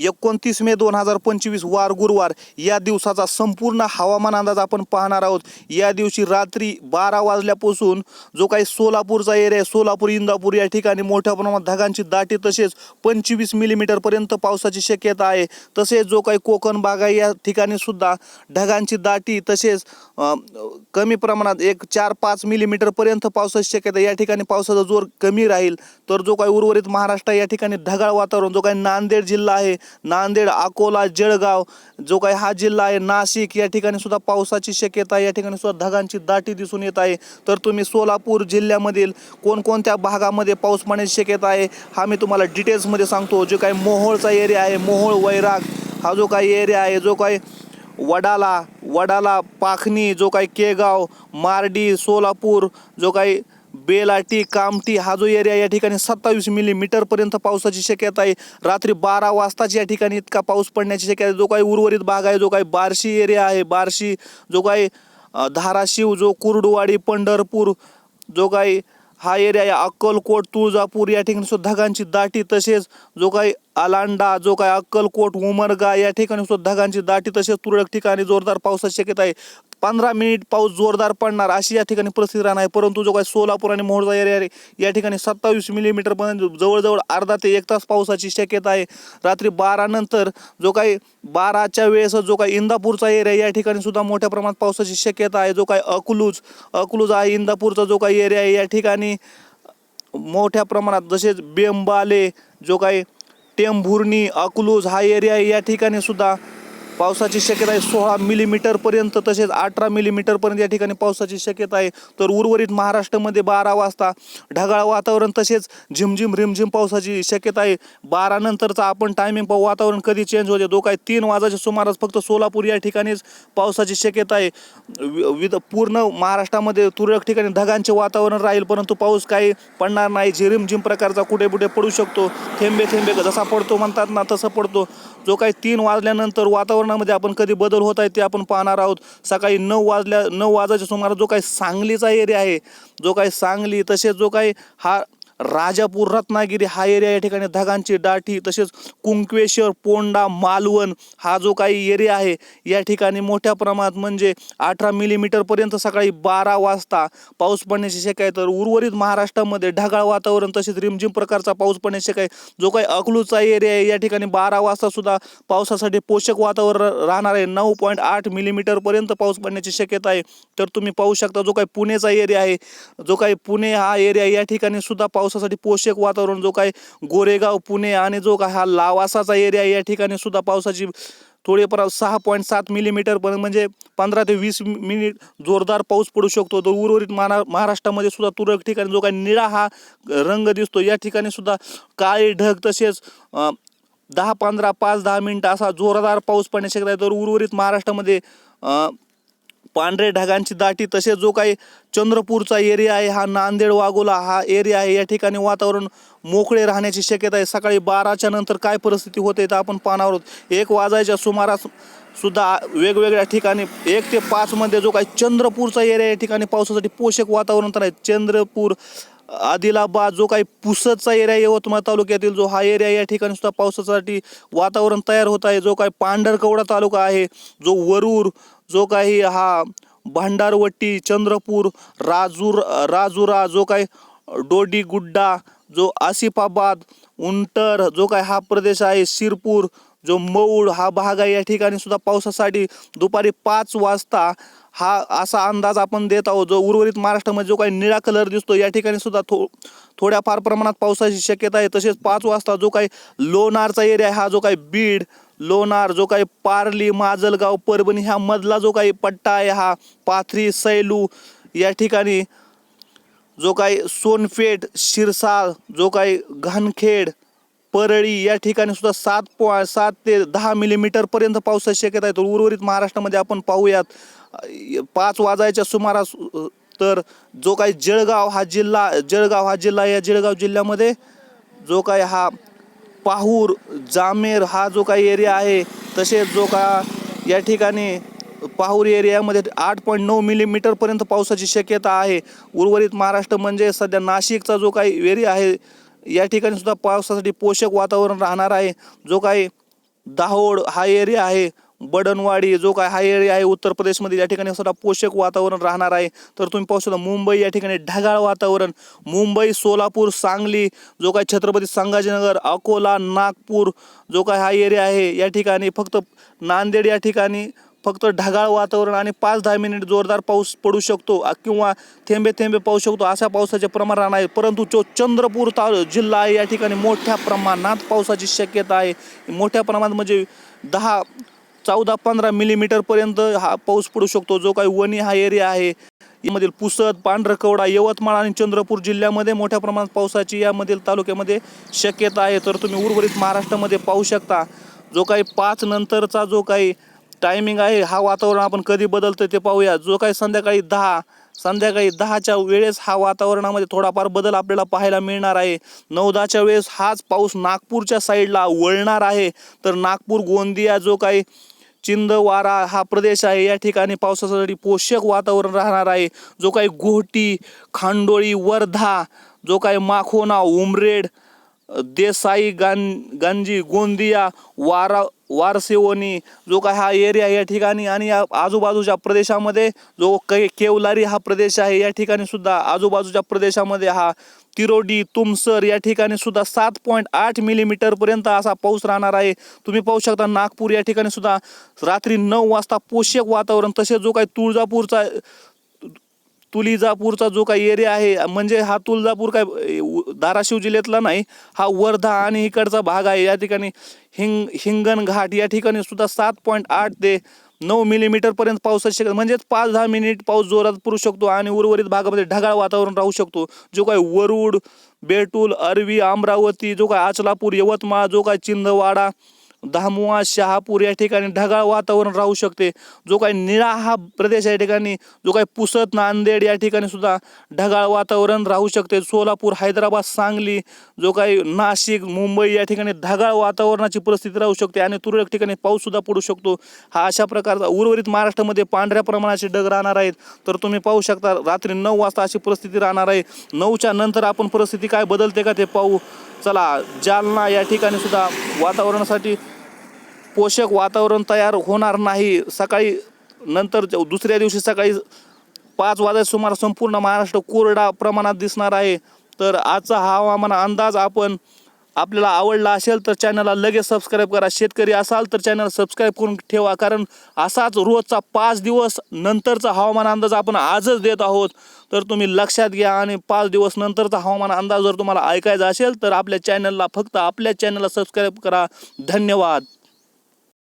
एकोणतीस मे दोन हजार पंचवीस वार गुरुवार या दिवसाचा संपूर्ण हवामान अंदाज आपण पाहणार आहोत. या दिवशी रात्री बारा वाजल्यापासून जो काही सोलापूरचा एरिया आहे सोलापूर इंदापूर या ठिकाणी मोठ्या प्रमाणात ढगांची दाटी तसेच पंचवीस मिलीमीटरपर्यंत पावसाची शक्यता आहे. तसेच जो काही कोकण बागा आहे या ठिकाणी सुद्धा ढगांची दाटी तसेच कमी प्रमाणात एक चार पाच मिलीमीटरपर्यंत पावसाची शक्यता या ठिकाणी पावसाचा जोर कमी राहील. तर जो काही उर्वरित महाराष्ट्र या ठिकाणी ढगाळ वातावरण जो काही नांदेड जिल्हा आहे नांदेड अकोला जळगाव जो काही हा जिल्हा आहे नाशिक या ठिकाणी सुद्धा पावसाची शक्यता आहे. या ठिकाणी सुद्धा ढगांची दाटी दिसून येत आहे. तर तुम्ही सोलापूर जिल्ह्यामधील कोणकोणत्या भागामध्ये पाऊस पडण्याची शक्यता आहे हा मी तुम्हाला डिटेल्समध्ये सांगतो. जो काही मोहोळचा एरिया आहे मोहोळ वैराग हा जो काही एरिया आहे जो काही वडाला वडाला पाखणी जो काही केगाव मार्डी सोलापूर जो काही बेलाटी कामटी हा जो एरिया या ठिकाणी सत्तावीस मिलीमीटरपर्यंत पावसाची शक्यता आहे. रात्री बारा वाजताच या ठिकाणी इतका पाऊस पडण्याची शक्यता आहे. जो काही उर्वरित भाग आहे जो काही बार्शी एरिया आहे बार्शी जो काही धाराशिव जो कुर्डुवाडी पंढरपूर जो काही हा एरिया आहे अक्कलकोट तुळजापूर या ठिकाणी सुद्धा ढगांची दाटी तसेच जो काही अलांडा जो काही अक्कलकोट उमरगा या ठिकाणी सुद्धा ढगांची दाटी तसेच तुरळक ठिकाणी जोरदार पावसाची शक्यता आहे. पंधरा मिनिट पाऊस जोरदार पडणार अशी या ठिकाणी परिस्थिती राहणार आहे. परंतु जो काही सोलापूर आणि मोहोळचा एरिया आहे या ठिकाणी सत्तावीस मिलीमीटरपर्यंत जवळजवळ अर्धा ते एक तास पावसाची शक्यता आहे. रात्री बारानंतर जो काही बाराच्या वेळेस जो काही इंदापूरचा एरिया या ठिकाणी सुद्धा मोठ्या प्रमाणात पावसाची शक्यता आहे. जो काही अकलूज अकलूज आहे इंदापूरचा जो काही एरिया आहे या ठिकाणी मोठ्या प्रमाणात जसेच बेंबाले जो काही टेंभुर्णी अकलूज हा एरिया आहे या ठिकाणी सुद्धा पावसाची शक्यता आहे सोळा मिलीमीटरपर्यंत तसेच अठरा मिलीमीटरपर्यंत या ठिकाणी पावसाची शक्यता आहे. तर उर्वरित महाराष्ट्रामध्ये बारा वाजता ढगाळ वातावरण तसेच झिमझिम रिमझिम पावसाची शक्यता आहे. बारा नंतरचा आपण टायमिंग पाहू. वातावरण कधी चेंज होते? जो काय तीन वाजाच्या सुमारास फक्त सोलापूर या ठिकाणीच पावसाची शक्यता आहे. वि- विद पूर्ण महाराष्ट्रामध्ये तुरळक ठिकाणी ढगांचे वातावरण राहील परंतु पाऊस काही पडणार नाही. झिरिमझिम प्रकारचा कुठे कुठे पडू शकतो. थेंबे थेंबे जसा पडतो म्हणतात ना तसं पडतो. जो काही तीन वाजल्यानंतर वातावरणामध्ये आपण कधी बदल होत आहे ते आपण पाहणार आहोत. सकाळी नऊ वाजल्या नऊ वाजाच्या सुमारास जो काही सांगलीचा एरिया आहे जो काही सांगली तसेच जो काही हा राजापूर रत्नागिरी हा एरिया या ठिकाणी ढगांची दाठी तसेच कुंकवेश्वर पोंडा मालवण हा जो काही एरिया आहे या ठिकाणी मोठ्या प्रमाणात म्हणजे अठरा मिलीमीटरपर्यंत सकाळी बारा वाजता पाऊस पडण्याची शक्य आहे. तर उर्वरित महाराष्ट्रामध्ये ढगाळ वातावरण तसेच रिमझिम प्रकारचा पाऊस पडण्याची शक्य आहे. जो काही अकलूचा एरिया आहे या ठिकाणी बारा वाजता सुद्धा पावसासाठी पोषक वातावरण राहणार आहे. नऊ पॉईंट आठ मिलीमीटरपर्यंत पाऊस पडण्याची शक्यता आहे. तर तुम्ही पाहू शकता जो काही पुणेचा एरिया आहे जो काही पुणे हा एरिया या ठिकाणी सुद्धा पाऊस पावसासाठी पोषक वातावरण जो काय गोरेगाव पुणे आणि जो काय हा लावासाचा एरिया या ठिकाणी सुद्धा पावसाची थोडेफार सहा पॉईंट सात मिलीमीटरपर्यंत म्हणजे पंधरा ते वीस मिनिट जोरदार पाऊस पडू शकतो. तर उर्वरित महा महाराष्ट्रामध्ये सुद्धा तुरळक ठिकाणी जो काही निळा हा रंग दिसतो या ठिकाणी सुद्धा काळे ढग तसेच दहा पंधरा पाच दहा मिनटं असा जोरदार पाऊस पडण्याची शक्यता आहे. तर उर्वरित महाराष्ट्रामध्ये पांढरे ढगांची दाटी तसेच जो काही चंद्रपूरचा एरिया आहे हा नांदेड वागोला हा एरिया आहे या ठिकाणी वातावरण मोकळे राहण्याची शक्यता आहे. सकाळी बाराच्या नंतर काय परिस्थिती होते तर आपण पाहणार आहोत. एक वाजायच्या सुमारास सुद्धा वेगवेगळ्या ठिकाणी एक ते पाचमध्ये जो काही चंद्रपूरचा एरिया या ठिकाणी पावसासाठी पोषक वातावरण तर आहे. चंद्रपूर आदिलाबाद जो काही पुसदचा एरिया यवतमाळ तालुक्यातील जो हा एरिया या ठिकाणी सुद्धा पावसासाठी वातावरण तयार होत आहे. जो काही पांढरकवडा तालुका आहे जो वरूर जो काही हा भांडारवट्टी चंद्रपूर राजूर राजुरा जो काही डोडी गुड्डा जो आसिफाबाद उंटर जो काही हा प्रदेश आहे शिरपूर जो मऊड हा भाग आहे या ठिकाणी सुद्धा पावसासाठी दुपारी पाच वाजता हा असा अंदाज आपण देत आहोत जो उर्वरित महाराष्ट्रामध्ये जो काही निळा कलर दिसतो या ठिकाणी सुद्धा थो थोड्याफार प्रमाणात पावसाची शक्यता आहे. तसेच पाच वाजता जो काही लोणारचा एरिया आहे हा जो काही बीड लोणार जो काही पारली माजलगाव परभणी ह्या मधला जो काही पट्टा आहे हा पाथरी सैलू या ठिकाणी जो काही सोनपेठ शिरसाळ जो काही घनखेड परळी या ठिकाणी सुद्धा सात पॉ सात ते दहा मिलीमीटरपर्यंत पावसाची शक्यता आहे. तर उर्वरित महाराष्ट्रामध्ये आपण पाहूयात पाच वाजायच्या सुमारास तर जो काही जळगाव हा जिल्हा जळगाव हा जिल्हा या जळगाव जिल्ह्यामध्ये जो काही हा पाहूर जामेर हा जो काही एरिया आहे तसेच जो का या ठिकाणी पाहूर एरियामध्ये आठ पॉईंट नऊ मिलीमीटरपर्यंत पावसाची शक्यता आहे. उर्वरित महाराष्ट्र म्हणजे सध्या नाशिकचा जो काही एरिया आहे या ठिकाणी सुद्धा पावसासाठी पोषक वातावरण राहणार आहे. जो काही दाहोड हा एरिया आहे बडनवाडी जो काय हा एरिया आहे उत्तर प्रदेशमध्ये या ठिकाणी सुद्धा पोषक वातावरण राहणार आहे. तर तुम्ही पाहू शकता मुंबई या ठिकाणी ढगाळ वातावरण. मुंबई सोलापूर सांगली जो काय छत्रपती संभाजीनगर अकोला नागपूर जो काय हा एरिया आहे या ठिकाणी फक्त नांदेड या ठिकाणी फक्त ढगाळ वातावरण आणि पाच दहा मिनिट जोरदार पाऊस पडू शकतो किंवा थेंबे थेंबे पाहू शकतो अशा पावसाचे प्रमाण राहणार आहे. परंतु जो चंद्रपूर ताल जिल्हा आहे या ठिकाणी मोठ्या प्रमाणात पावसाची शक्यता आहे. मोठ्या प्रमाणात म्हणजे दहा चौदा पंधरा मिलीमीटरपर्यंत हा पाऊस पडू शकतो. जो काही वणी हा एरिया आहे यामधील पुसद पांढरकवडा यवतमाळ आणि चंद्रपूर जिल्ह्यामध्ये मोठ्या प्रमाणात पावसाची यामधील तालुक्यामध्ये शक्यता आहे. तर तुम्ही उर्वरित महाराष्ट्रामध्ये पाहू शकता जो काही पाच नंतरचा जो काही टायमिंग आहे हा वातावरण आपण कधी बदलतं ते पाहूया. जो काही संध्याकाळी दहा संध्याकाळी दहाच्या वेळेस हा वातावरणामध्ये थोडाफार बदल आपल्याला पाहायला मिळणार आहे. नऊ दहाच्या वेळेस हाच पाऊस नागपूरच्या साईडला वळणार आहे. तर नागपूर गोंदिया जो काही चिंदवारा हा प्रदेश आहे या ठिकाणी पावसासाठी पोषक वातावरण राहणार आहे. जो काही गोहटी खांडोळी वर्धा जो काही माखोना उमरेड देसाई गां गांजी गोंदिया वारा वारसेवणी जो काय हा एरिया या ठिकाणी आणि या आजूबाजूच्या प्रदेशामध्ये जो कै केवलारी हा प्रदेश आहे या ठिकाणी सुद्धा आजूबाजूच्या प्रदेशामध्ये हा तिरोडी तुमसर या ठिकाणी सुद्धा सात पॉईंट आठ मिलीमीटरपर्यंत असा पाऊस राहणार आहे. तुम्ही पाहू शकता नागपूर या ठिकाणी सुद्धा रात्री नऊ वाजता पोषक वातावरण तसेच जो काही तुळजापूरचा तुळजापूरचा जो काही एरिया आहे म्हणजे हा तुळजापूर काय धाराशिव जिल्ह्यातला नाही हा वर्धा आणि इकडचा भाग आहे. या ठिकाणी हिंग हिंगण घाट या ठिकाणी सुद्धा सात पॉईंट आठ ते नऊ मिलीमीटरपर्यंत पावसाची शक्यता म्हणजेच पाच दहा मिनिट पाऊस जोरात पडू शकतो आणि उर्वरित भागामध्ये ढगाळ वातावरण राहू शकतो. जो काय वरुड बेटूल अरवी अमरावती जो काय आचलापूर यवतमाळ जो काय चिंदवाडा धामुआ शहापूर या ठिकाणी ढगाळ वातावरण राहू शकते. जो काही निळा हा प्रदेश या ठिकाणी जो काही पुसत नांदेड या ठिकाणी सुद्धा ढगाळ वातावरण राहू शकते. सोलापूर हैदराबाद सांगली जो काही नाशिक मुंबई या ठिकाणी ढगाळ वातावरणाची परिस्थिती राहू शकते आणि तुरळक ठिकाणी पाऊससुद्धा पडू शकतो. हा अशा प्रकारचा उर्वरित महाराष्ट्रामध्ये पांढऱ्या प्रमाणाचे ढग राहणार आहेत. तर तुम्ही पाहू शकता रात्री नऊ वाजता अशी परिस्थिती राहणार आहे. नऊच्या नंतर आपण परिस्थिती काय बदलते का ते पाहू. चला जालना या ठिकाणी सुद्धा वातावरणासाठी पोषक वातावरण तयार होणार नाही सकाळी नंतर दुसऱ्या दिवशी सकाळी पाच वाजता सुमार संपूर्ण महाराष्ट्र कोरडा प्रमाणात दिसणार आहे. तर आजचा हवामान अंदाज आपण आपल्याला आवडला असेल तर चॅनलला लगेच सबस्क्राईब करा. शेतकरी असाल तर चॅनल सबस्क्राईब करून ठेवा कारण असाच रोजचा पाच दिवस नंतरचा हवामान अंदाज आपण आजच देत आहोत. तर तुम्ही लक्षात घ्या आणि पाच दिवस नंतरचा हवामान अंदाज जर तुम्हाला ऐकायचा असेल तर आपल्या चॅनलला फक्त आपल्या चॅनलला सबस्क्राईब करा. धन्यवाद.